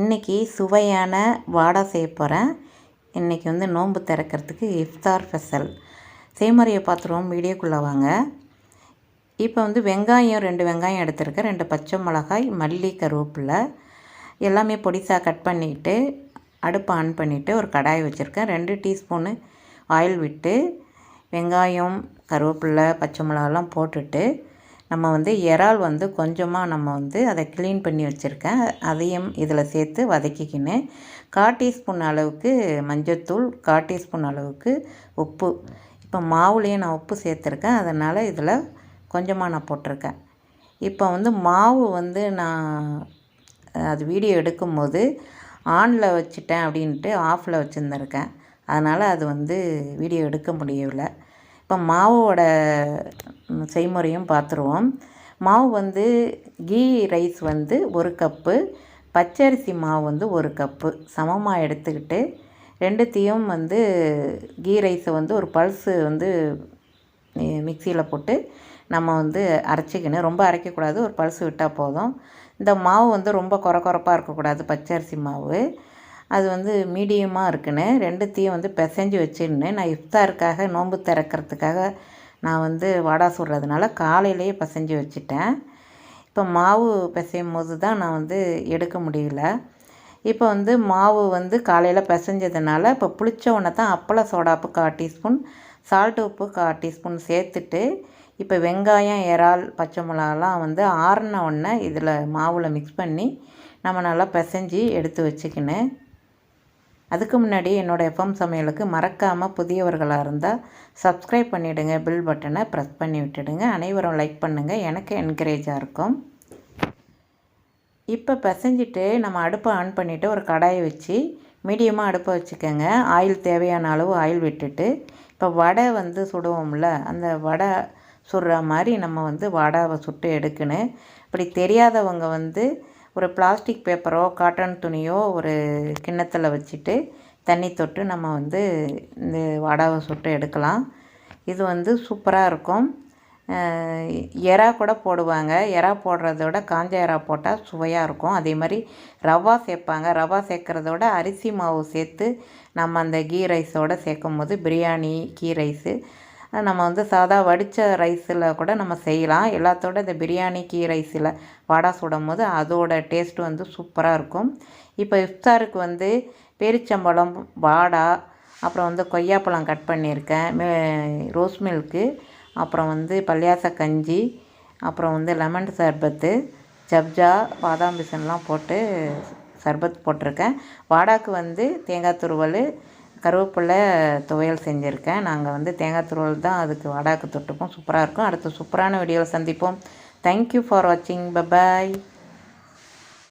இன்றைக்கி சுவையான வாடை செய்ய போகிறேன் இன்றைக்கி வந்து நோன்பு திறக்கிறதுக்கு இஃப்தார் ஃபெசல் செய்முறையை பார்த்துருவோம் வீடியோக்குள்ளே வாங்க. இப்போ வந்து வெங்காயம் ரெண்டு வெங்காயம் எடுத்திருக்கேன். ரெண்டு பச்சை மிளகாய் மல்லி கருவேப்பிலை. எல்லாமே பொடிசாக கட் பண்ணிவிட்டு அடுப்பை ஆன் பண்ணிவிட்டு ஒரு கடாய் வச்சுருக்கேன். ரெண்டு டீஸ்பூனு ஆயில் விட்டு வெங்காயம் கருவேப்பிலை பச்சை மிளகாலாம் போட்டுட்டு நம்ம வந்து இறால் வந்து கொஞ்சமாக நம்ம வந்து அதை க்ளீன் பண்ணி வச்சுருக்கேன். அதையும் இதில் சேர்த்து வதக்கிக்கின்னு. கால் டீஸ்பூன் அளவுக்கு மஞ்சத்தூள் கால் டீஸ்பூன் அளவுக்கு உப்பு. இப்போ மாவுலேயும் நான் உப்பு சேர்த்துருக்கேன். அதனால் இதில் கொஞ்சமாக நான் போட்டிருக்கேன். இப்போ வந்து மாவு வந்து நான் அது வீடியோ எடுக்கும்போது ஆனில் வச்சுட்டேன் அப்படின்ட்டு ஆஃபில் வச்சுருந்துருக்கேன். அதனால் அது வந்து வீடியோ எடுக்க முடியவில்லை. இப்போ மாவோட செய்முறையும் பார்த்துருவோம். மாவு வந்து கீ ரைஸ் வந்து ஒரு கப்பு பச்சரிசி மாவு வந்து ஒரு கப்பு. சமமாக எடுத்துக்கிட்டு ரெண்டுத்தையும் வந்து கீ ரைஸை வந்து ஒரு பல்ஸு வந்து மிக்சியில் போட்டு நம்ம வந்து அரைச்சிக்கணும். ரொம்ப அரைக்கக்கூடாது ஒரு பல்ஸ் விட்டால் போதும். இந்த மாவு வந்து ரொம்ப குறை குறப்பாக இருக்கக்கூடாது பச்சரிசி மாவு. அது வந்து மீடியமாக இருக்குன்னு ரெண்டுத்தையும் வந்து பிசைஞ்சு வச்சுன்னு நான் இஃப்தாருக்காக நோன்பு திறக்கிறதுக்காக நான் வந்து வடா சுடுறதுனால காலையிலேயே பிசைஞ்சு வச்சுட்டேன். இப்போ மாவு பிசையும் போது தான் நான் வந்து எடுக்க முடியல. இப்போ வந்து மாவு வந்து காலையில் பிசைஞ்சதுனால இப்போ புளிச்ச உடனே தான் அப்பள சோடாப்பு கால் டீஸ்பூன் சால்ட்டு உப்பு கால் டீஸ்பூன் சேர்த்துட்டு இப்போ வெங்காயம் இறால் பச்சை மிளகாலாம் வந்து ஆறின உடனே இதில் மாவில் மிக்ஸ் பண்ணி நம்ம நல்லா பிசைஞ்சி எடுத்து வச்சுக்கினேன் அதுக்கு முன்னாடி என்னோடய எஃப்எம் சமையலுக்கு மறக்காமல் புதியவர்களாக இருந்தால் சப்ஸ்கிரைப் பண்ணிவிடுங்க பில் பட்டனை ப்ரெஸ் பண்ணி விட்டுடுங்க. அனைவரும் லைக் பண்ணுங்கள் எனக்கு என்கரேஜாக இருக்கும். இப்போ பிசைஞ்சிட்டு நம்ம அடுப்பை ஆன் பண்ணிவிட்டு ஒரு கடாயை வச்சு மீடியமாக அடுப்பை வச்சுக்கோங்க. ஆயில் தேவையான அளவு ஆயில் விட்டுட்டு இப்போ வடை வந்து சுடுவோம்ல அந்த வடை சுடுற மாதிரி நம்ம வந்து வடாவை சுட்டு எடுக்கணும். இப்படி தெரியாதவங்க வந்து ஒரு பிளாஸ்டிக் பேப்பரோ காட்டன் துணியோ ஒரு கிண்ணத்தில் வச்சுட்டு தண்ணி தொட்டு நம்ம வந்து இந்த வடாவை சுட்டு எடுக்கலாம். இது வந்து சூப்பராக இருக்கும். எறா கூட போடுவாங்க. எறா போடுறத விட காஞ்ச எறா போட்டால் சுவையாக இருக்கும். அதே மாதிரி ரவா சேர்ப்பாங்க. ரவா சேர்க்குறதோட அரிசி மாவு சேர்த்து நம்ம அந்த கீ ரைஸோடு சேர்க்கும் போது பிரியாணி கீ ரைஸு நம்ம வந்து சாதா வடித்த ரைஸில் கூட நம்ம செய்யலாம். எல்லாத்தோட இந்த பிரியாணி கீ ரைஸில் வடை சுடும் போது அதோட டேஸ்ட் வந்து சூப்பராக இருக்கும். இப்போ இஃப்தாருக்கு வந்து பேரிச்சம்பழம் வாடா அப்புறம் வந்து கொய்யாப்பழம் கட் பண்ணியிருக்கேன். மே ரோஸ் மில்க்கு அப்புறம் வந்து பல்லியாச கஞ்சி அப்புறம் வந்து லெமன் சர்பத்து ஜப்ஜா பாதாம் பிசன்லாம் போட்டு சர்பத் போட்டிருக்கேன். வாடாக்கு வந்து தேங்காய் துருவல் கருவேப்பிலை துவையல் செஞ்சுருக்கேன். நாங்கள் வந்து தேங்காய் துருவல் தான் அதுக்கு வடாக்கு தொட்டுப்போம். சூப்பராக இருக்கும். அடுத்து சூப்பரான வீடியோவில் சந்திப்போம். தேங்க்யூ ஃபார் வாட்சிங் பபாய்